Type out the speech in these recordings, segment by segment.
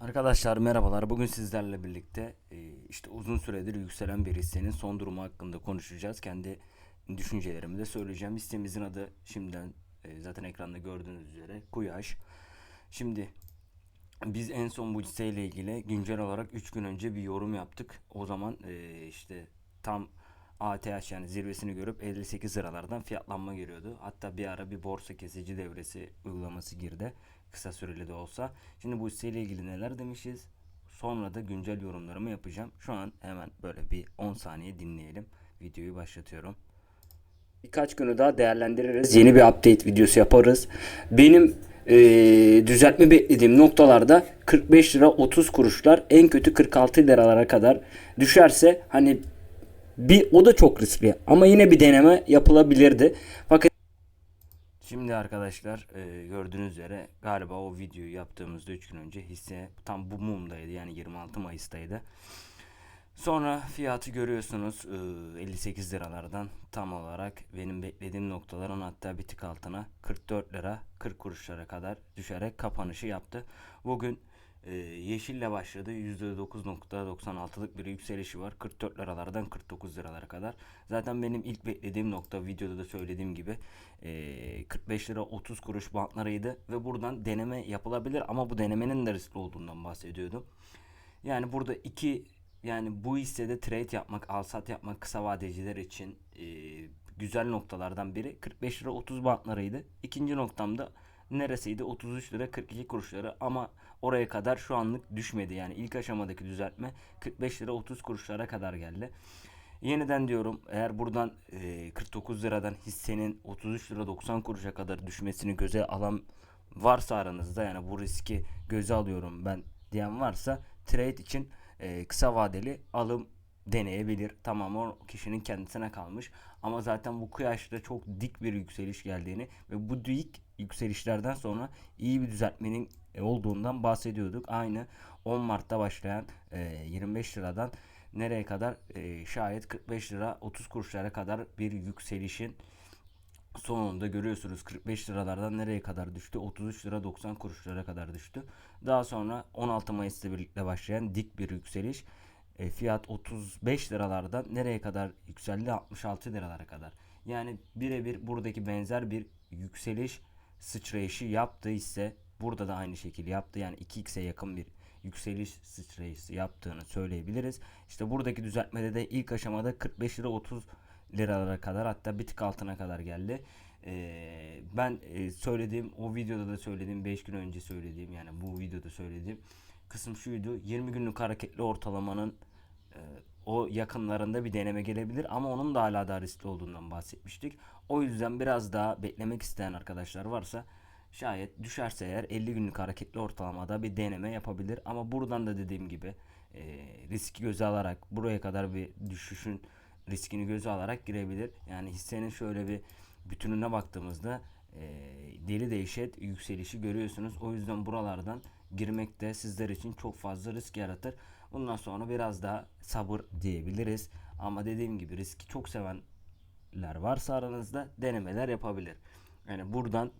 Arkadaşlar merhabalar. Bugün sizlerle birlikte e, işte uzun süredir yükselen bir hissenin son durumu hakkında konuşacağız. Kendi düşüncelerimi de söyleyeceğim. Hissemizin adı şimdiden e, zaten ekranda gördüğünüz üzere Kuyaş. Şimdi biz en son bu hisseyle ilgili güncel olarak 3 gün önce bir yorum yaptık. O zaman e, işte tam ATH yani zirvesini görüp 58 liralardan fiyatlanma geliyordu. Hatta bir ara bir borsa kesici devresi uygulaması girdi. Kısa süreli de olsa. Şimdi bu hisseyle ilgili neler demişiz? Sonra da güncel yorumlarımı yapacağım. Şu an hemen böyle bir 10 saniye dinleyelim. Videoyu başlatıyorum. Birkaç günü daha değerlendiririz. Yeni bir update videosu yaparız. Benim eee, düzeltme beklediğim noktalarda 45 lira 30 kuruşlar en kötü 46 liralara kadar düşerse hani bir o da çok riskli ama yine bir deneme yapılabilirdi. Fakat Şimdi arkadaşlar e, gördüğünüz üzere galiba o videoyu yaptığımızda 3 gün önce hisse tam bu mumdaydı yani 26 Mayıs'taydı. Sonra fiyatı görüyorsunuz e, 58 liralardan tam olarak benim beklediğim noktaların hatta bir tık altına 44 lira 40 kuruşlara kadar düşerek kapanışı yaptı. Bugün e, yeşille başladı %9.96'lık bir yükselişi var 44 liralardan 49 liralara kadar. Zaten benim ilk beklediğim nokta videoda da söylediğim gibi e, 45 lira 30 kuruş bantlarıydı ve buradan deneme yapılabilir ama bu denemenin de riskli olduğundan bahsediyordum. Yani burada iki yani bu hissede trade yapmak, al sat yapmak kısa vadeciler için e, güzel noktalardan biri 45 lira 30 bantlarıydı. İkinci noktamda neresiydi? 33 lira 42 kuruşları ama oraya kadar şu anlık düşmedi. Yani ilk aşamadaki düzeltme 45 lira 30 kuruşlara kadar geldi. Yeniden diyorum eğer buradan e, 49 liradan hissenin 33 lira 90 kuruşa kadar düşmesini göze alan varsa aranızda yani bu riski göze alıyorum ben diyen varsa trade için e, kısa vadeli alım deneyebilir. Tamam o kişinin kendisine kalmış. Ama zaten bu kıyaçta çok dik bir yükseliş geldiğini ve bu dik yükselişlerden sonra iyi bir düzeltmenin e, olduğundan bahsediyorduk. Aynı 10 Mart'ta başlayan e, 25 liradan nereye kadar e, şayet 45 lira 30 kuruşlara kadar bir yükselişin sonunda görüyorsunuz 45 liralardan nereye kadar düştü? 33 lira 90 kuruşlara kadar düştü. Daha sonra 16 Mayıs'ta birlikte başlayan dik bir yükseliş. E, fiyat 35 liralardan nereye kadar yükseldi? 66 liralara kadar. Yani birebir buradaki benzer bir yükseliş sıçrayışı yaptı ise burada da aynı şekilde yaptı. Yani 2x'e yakın bir yükseliş sıçrayışı yaptığını söyleyebiliriz. İşte buradaki düzeltmede de ilk aşamada 45 lira 30 liralara kadar hatta bir tık altına kadar geldi. Ee, ben e, söylediğim o videoda da söylediğim 5 gün önce söylediğim yani bu videoda söylediğim kısım şuydu 20 günlük hareketli ortalamanın e, o yakınlarında bir deneme gelebilir ama onun da hala daha riskli olduğundan bahsetmiştik. O yüzden biraz daha beklemek isteyen arkadaşlar varsa şayet düşerse eğer 50 günlük hareketli ortalamada bir deneme yapabilir ama buradan da dediğim gibi e, riski göze alarak buraya kadar bir düşüşün riskini göze alarak girebilir. Yani hissenin şöyle bir bütününe baktığımızda e, deli dehşet yükselişi görüyorsunuz. O yüzden buralardan girmek de sizler için çok fazla risk yaratır. Bundan sonra biraz daha sabır diyebiliriz. Ama dediğim gibi riski çok sevenler varsa aranızda denemeler yapabilir. Yani buradan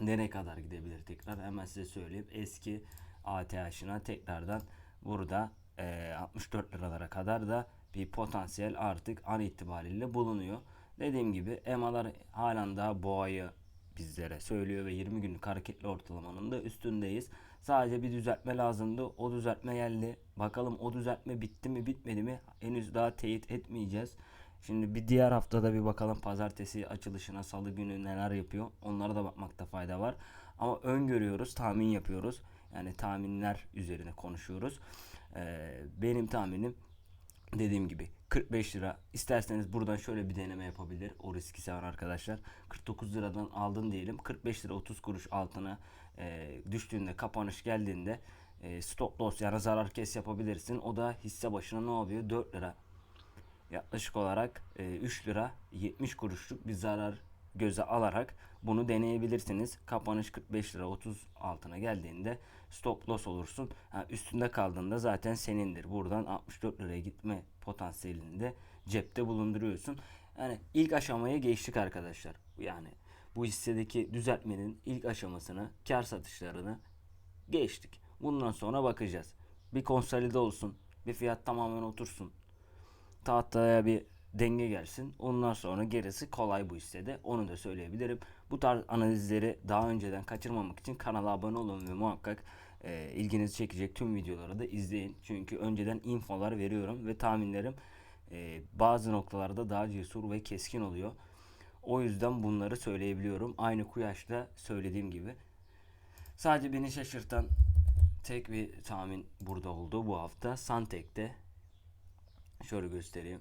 nereye kadar gidebilir tekrar hemen size söyleyeyim. Eski ATH'ına tekrardan burada e, 64 liralara kadar da bir potansiyel artık an itibariyle bulunuyor. Dediğim gibi EMA'lar halen daha boğayı bizlere söylüyor ve 20 günlük hareketli ortalamanın da üstündeyiz. Sadece bir düzeltme lazımdı. O düzeltme geldi. Bakalım o düzeltme bitti mi bitmedi mi henüz daha teyit etmeyeceğiz. Şimdi bir diğer haftada bir bakalım pazartesi açılışına salı günü neler yapıyor. Onlara da bakmakta fayda var. Ama öngörüyoruz, tahmin yapıyoruz. Yani tahminler üzerine konuşuyoruz. Ee, benim tahminim dediğim gibi 45 lira. İsterseniz buradan şöyle bir deneme yapabilir. O riski seven arkadaşlar. 49 liradan aldın diyelim. 45 lira 30 kuruş altına e, düştüğünde kapanış geldiğinde e, stop loss yani zarar kes yapabilirsin. O da hisse başına ne yapıyor? 4 lira. Yaklaşık olarak e, 3 lira 70 kuruşluk bir zarar göze alarak bunu deneyebilirsiniz. Kapanış 45 lira 30 altına geldiğinde stop loss olursun. Ha, üstünde kaldığında zaten senindir. Buradan 64 liraya gitme potansiyelini de cepte bulunduruyorsun. Yani ilk aşamaya geçtik arkadaşlar. Yani bu hissedeki düzeltmenin ilk aşamasını, kar satışlarını geçtik. Bundan sonra bakacağız. Bir konsolide olsun. Bir fiyat tamamen otursun. Tahtaya bir denge gelsin. Ondan sonra gerisi kolay bu hissede. Onu da söyleyebilirim. Bu tarz analizleri daha önceden kaçırmamak için kanala abone olun ve muhakkak e, ilginizi çekecek tüm videoları da izleyin. Çünkü önceden infolar veriyorum ve tahminlerim e, bazı noktalarda daha cesur ve keskin oluyor. O yüzden bunları söyleyebiliyorum. Aynı Kuyaş'ta söylediğim gibi. Sadece beni şaşırtan tek bir tahmin burada oldu bu hafta. Santek'te. Şöyle göstereyim.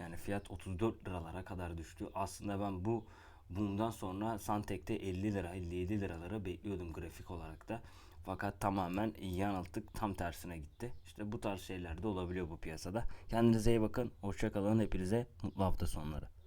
Yani fiyat 34 liralara kadar düştü. Aslında ben bu bundan sonra Santek'te 50 lira 57 liralara bekliyordum grafik olarak da. Fakat tamamen yanıltık tam tersine gitti. İşte bu tarz şeyler de olabiliyor bu piyasada. Kendinize iyi bakın. Hoşçakalın. Hepinize mutlu hafta sonları.